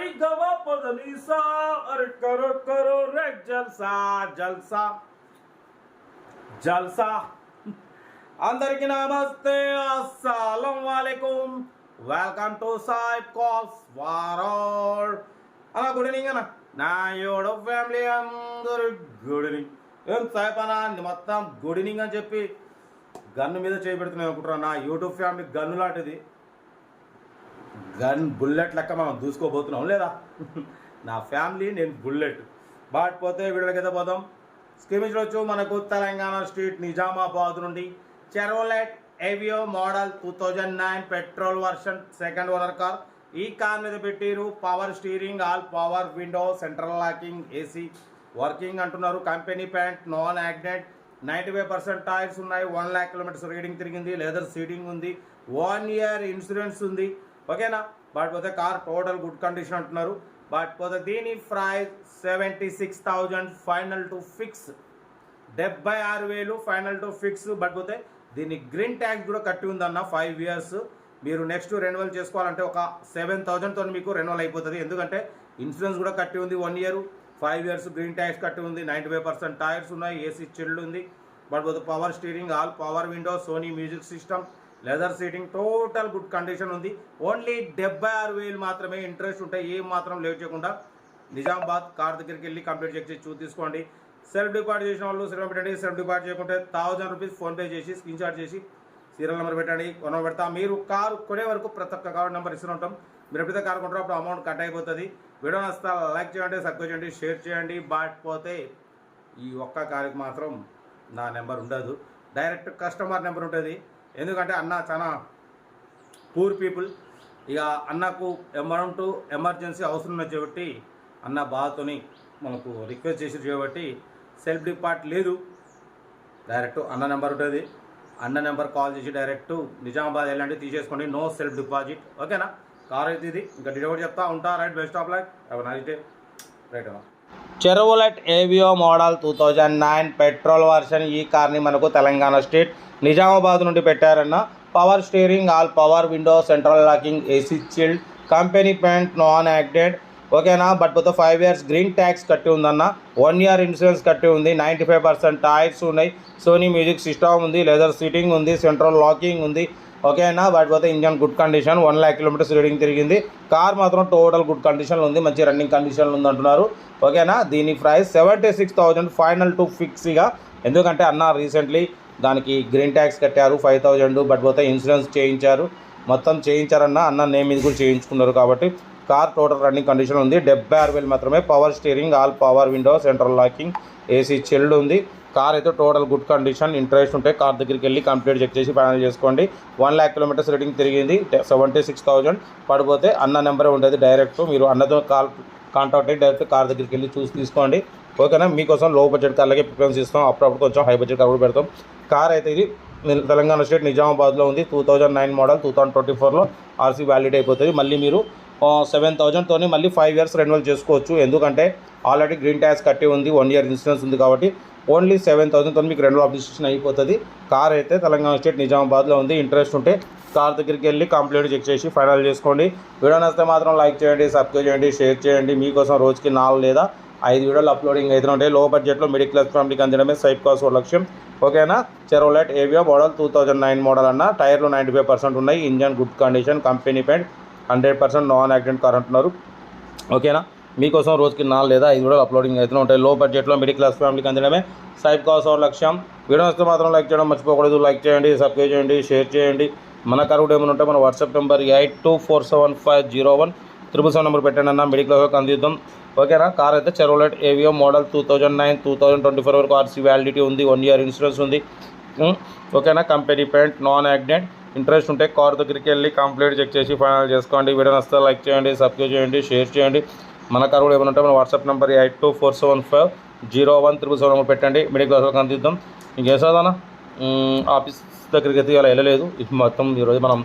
సరి గవ పదని సా అరే కరో కరో రే జల్సా జల్సా. జల్సా. అందరికి నమస్తే అస్సలం వాలేకుమ్ వెల్కమ్ టు సాయి కాస్ వారోడ్ అన్న గుడ్ ఈవినింగ్ అన్న. నా యోడో ఫ్యామిలీ అందరు గుడ్ ఈవినింగ్ ఏం సాయిప్ అన్న మొత్తం గుడ్ ఈవినింగ్ అని చెప్పి గన్ను మీద చేయబెడుతున్నాయి అనుకుంటున్నా. నా యూట్యూబ్ ఫ్యామిలీ గన్ను లాంటిది. గన్ బుల్లెట్ లెక్క మనం దూసుకోబోతున్నాం లేదా? నా ఫ్యామిలీ నేను బుల్లెట్. బాట్ పోతే వీడియోకి పోదాం. స్క్రీన్ వచ్చు మనకు తెలంగాణ స్ట్రీట్ నిజామాబాద్ నుండి. Chevrolet Aveo model two thousand nine petrol version second owner car. ఈ కార్ మీద పెట్టిరు power steering all power window central locking AC. Working అంటున్నారు. Company paint non accident ninety five percent tyres ఉన్నాయి. One lakh kilometres reading తిరిగింది. Leather seating ఉంది. One year insurance ఉంది. ఓకేనా? But పోతే కార్ టోటల్ గుడ్ కండిషన్ అంటున్నారు. బట్ పోతే దీని price seventy six thousand final to fix. డెబ్బై ఆరు వేలు ఫైనల్ టు ఫిక్స్. బట్ పోతే దీన్ని గ్రీన్ ట్యాక్స్ కూడా కట్టి ఉందన్న ఫైవ్ ఇయర్స్. మీరు నెక్స్ట్ రెన్యువల్ చేసుకోవాలంటే ఒక సెవెన్ థౌజండ్తో మీకు రెన్యువల్ అయిపోతుంది. ఎందుకంటే ఇన్సూరెన్స్ కూడా కట్టి ఉంది one year. Five years green tax కట్టి ఉంది. నైంటీ ఫైవ్ పర్సెంట్ టైర్స్ ఉన్నాయి. ఏసీ చెల్లు ఉంది. బట్ పోతే power steering all power window Sony music system leather seating total good condition ఉంది. ఓన్లీ డెబ్బై ఆరు వేలు మాత్రమే ఇంట్రెస్ట్ ఉంటాయి ఏం మాత్రం లేట్ చేయకుండా నిజామాబాద్ కార్ దగ్గరికి వెళ్ళి కంప్లీట్ చెక్ చేసి చూ తీసుకోండి. సెల్ఫ్ డిపాజిట్ చేసిన వాళ్ళు సెల్ఫ్ పెట్టండి. సెల్ఫ్ డిపాజిట్ చేయకుంటే థౌజండ్ రూపీస్ ఫోన్పే చేసి స్క్రీన్ షాట్ చేసి సీరియల్ నెంబర్ పెట్టండి కొనం పెడతా. మీరు కారు కొనే వరకు ప్రతి ఒక్క కార్ నెంబర్ ఇస్తూ ఉంటాం. మీరు ఎప్పుడైతే కారు కొంటారో అప్పుడు అమౌంట్ కట్ అయిపోతుంది. వీడియో నస్తా లైక్ చేయండి సబ్స్క్రైబ్ చేయండి షేర్ చేయండి. బట్ పోతే ఈ ఒక్క కారుకి మాత్రం నా నెంబర్ ఉండదు. డైరెక్ట్ కస్టమర్ నెంబర్ ఉంటుంది. ఎందుకంటే అన్న చాలా పూర్ పీపుల్. ఇక అన్నకు ఎమౌంట్ ఎమర్జెన్సీ అవసరం ఉన్నది కాబట్టి అన్న బాధతోని మనకు రిక్వెస్ట్ చేసి కాబట్టి సెల్ఫ్ డిపార్ట్ లేదు. డైరెక్ట్ అన్న నెంబర్ ఉంటుంది. అన్న నెంబర్ కాల్ చేసి డైరెక్ట్ నిజామాబాద్ వెళ్ళండి తీసేసుకోండి. No self deposit. ఓకేనా? కార్ అయితే ఇది. ఇంకా డెలివరీ చెప్తా ఉంటా. Right best of like. Have right అన్నా. Chevrolet Aveo model two thousand nine petrol version ఈ కార్ని మనకు తెలంగాణ స్టేట్ నిజామాబాద్ నుండి పెట్టారన్న power steering all power window central locking AC chilled company paint non acted. ఓకేనా? బట్ పోతే ఫైవ్ ఇయర్స్ గ్రీన్ ట్యాక్స్ కట్టి ఉందన్న. One year insurance కట్టి ఉంది. నైంటీ ఫైవ్ పర్సెంట్ టైర్స్ ఉన్నాయి. సోనీ మ్యూజిక్ సిస్టమ్ ఉంది. లెదర్ సీటింగ్ ఉంది. సెంట్రల్ లాకింగ్ ఉంది. ఓకేనా? బట్ పోతే engine good condition one lakh kilometres reading తిరిగింది. కార్ మాత్రం టోటల్ గుడ్ కండిషన్లో ఉంది మంచి రన్నింగ్ కండిషన్లో ఉంది అంటున్నారు. ఓకేనా? దీని price seventy six thousand final to ఫిక్స్గా. ఎందుకంటే అన్న రీసెంట్లీ దానికి గ్రీన్ ట్యాక్స్ కట్టారు ఫైవ్ థౌజండ్ బట్ పోతే ఇన్సూరెన్స్ చేయించారు. మొత్తం చేయించారన్న అన్న నేమ్ మీద కూడా చేయించుకున్నారు కాబట్టి కార్ టోటల్ రన్నింగ్ కండిషన్ ఉంది. డెబ్బై ఆరు వేలు మాత్రమే power steering all power window central locking AC chilled ఉంది. కార్ అయితే టోటల్ గుడ్ కండిషన్ ఇంట్రెస్ట్ ఉంటే కార్ దగ్గరికి వెళ్ళి కంప్లీట్ చెక్ చేసి ఫైనల్ చేసుకోండి. వన్ ల్యాక్ కిలోమీటర్స్ రేటింగ్ తిరిగింది సెవెంటీ సిక్స్ థౌజండ్. పడిపోతే అన్న నెంబరే ఉండేది డైరెక్ట్. మీరు అన్నతో కాల్ కాంటాక్ట్ అయ్యి డైరెక్ట్ కార్ దగ్గరికి వెళ్ళి చూసి తీసుకోండి. ఓకేనా? మీకోసం లో బడ్జెట్ కార్లకే ప్రిఫరెన్స్ ఇస్తాం. అప్పుడప్పుడు కొంచెం హై బడ్జెట్ కార్ కూడా పెడతాం. కార్ అయితే ఇది తెలంగాణ స్టేట్ నిజామాబాద్లో ఉంది. Two thousand nine model two thousand twenty ఫోర్లో ఆర్సీ వ్యాలిడ్ అయిపోతుంది. మళ్ళీ మీరు సెవెన్ థౌజండ్తోని మళ్ళీ ఫైవ్ ఇయర్స్ రెన్యువల్ చేసుకోవచ్చు. ఎందుకంటే ఆల్రెడీ గ్రీన్ ట్యాక్స్ కట్టి ఉంది వన్ ఇయర్ ఇన్సూరెన్స్ ఉంది కాబట్టి ఓన్లీ సెవెన్ థౌసండ్తో మీకు రెన్యువల్ అప్లికేషన్ అయిపోతుంది. కార్ అయితే తెలంగాణ స్టేట్ నిజామాబాద్లో ఉంది. ఇంట్రెస్ట్ ఉంటే కార్ దగ్గరికి వెళ్ళి కంప్లీట్ చెక్ చేసి ఫైనల్ చేసుకోండి. వీడియో నచ్చితే మాత్రం లైక్ చేయండి సబ్స్క్రైబ్ చేయండి షేర్ చేయండి. మీకోసం రోజుకి నాలుగు లేదా ఐదు వీడియోలు అప్లోడింగ్ అయితే ఉంటాయి. లో బడ్జెట్లో మిడిల్ క్లాస్ ఫ్యామిలీకి అందడమే సైడ్ కాస్ట్ లక్ష్యం. ఓకేనా? Chevrolet Aveo model two thousand nine model అన్న టైర్లు నైంటీ ఫైవ్ పర్సెంట్ ఉన్నాయి. Engine good condition company paint hundred percent non accident car అంటున్నారు. ఓకేనా? మీకోసం రోజుకి నాలుగు లేదా ఐదు వీడియోలు అప్లోడింగ్ అయితే ఉంటాయి. లో బడ్జెట్లో మిడిల్ క్లాస్ ఫ్యామిలీకి అందడమే సైబ్ కాస్ట్ లక్ష్యం. వీడియో వస్తే మాత్రం లైక్ చేయడం మర్చిపోకూడదు. లైక్ చేయండి సబ్స్క్రైబ్ చేయండి షేర్ చేయండి. మన కరువుడు ఏమైనా ఉంటే మన WhatsApp number eight two four seven five zero one triple seven number పెట్టండి అన్న. మిడిల్ క్లాస్కి అందిద్దాం. ఓకేనా? కార్ అయితే Chevrolet Aveo model two thousand nine two thousand twenty four వరకు ఆర్సీ వ్యాలిడిటీ ఉంది. వన్ ఇయర్ ఇన్సూరెన్స్ ఉంది. ఓకేనా? Company paint non accident interest ఉంటే కార్ దగ్గరికి వెళ్ళి కంప్లీట్ చెక్ చేసి ఫైనల్ చేసుకోండి. వీడియో నచ్చితే లైక్ చేయండి సబ్స్క్రైబ్ చేయండి షేర్ చేయండి. మన కారు కూడా ఏమైనా ఉంటే మన WhatsApp number eight two four seven five zero one triple seven number పెట్టండి. మిడిల్ క్లాస్కి అందిద్దాం. ఇంకేం చదవనా ఆఫీస్ దగ్గరికి అయితే ఇలా వెళ్ళలేదు. ఇది మొత్తం ఈరోజు మనం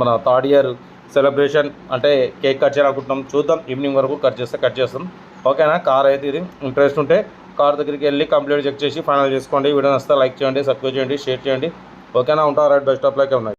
మన థర్డ్ ఇయర్ సెలబ్రేషన్ అంటే కేక్ కట్ చేయాలనుకుంటున్నాం. చూద్దాం. ఈవినింగ్ వరకు కట్ చేస్తే కట్ చేస్తాం. ఓకేనా? కార్ అయితే ఇది. ఇంట్రెస్ట్ ఉంటే కార్ దగ్గరికి వెళ్ళి కంప్లీట్ చెక్ చేసి ఫైనల్ చేసుకోండి. వీడియో నచ్చితే లైక్ చేయండి సబ్స్క్రైబ్ చేయండి షేర్ చేయండి. ఓకేనా? ఉంటారు రైట్ బెస్ట్ ఆఫ్ లైక్ ఉన్నాయి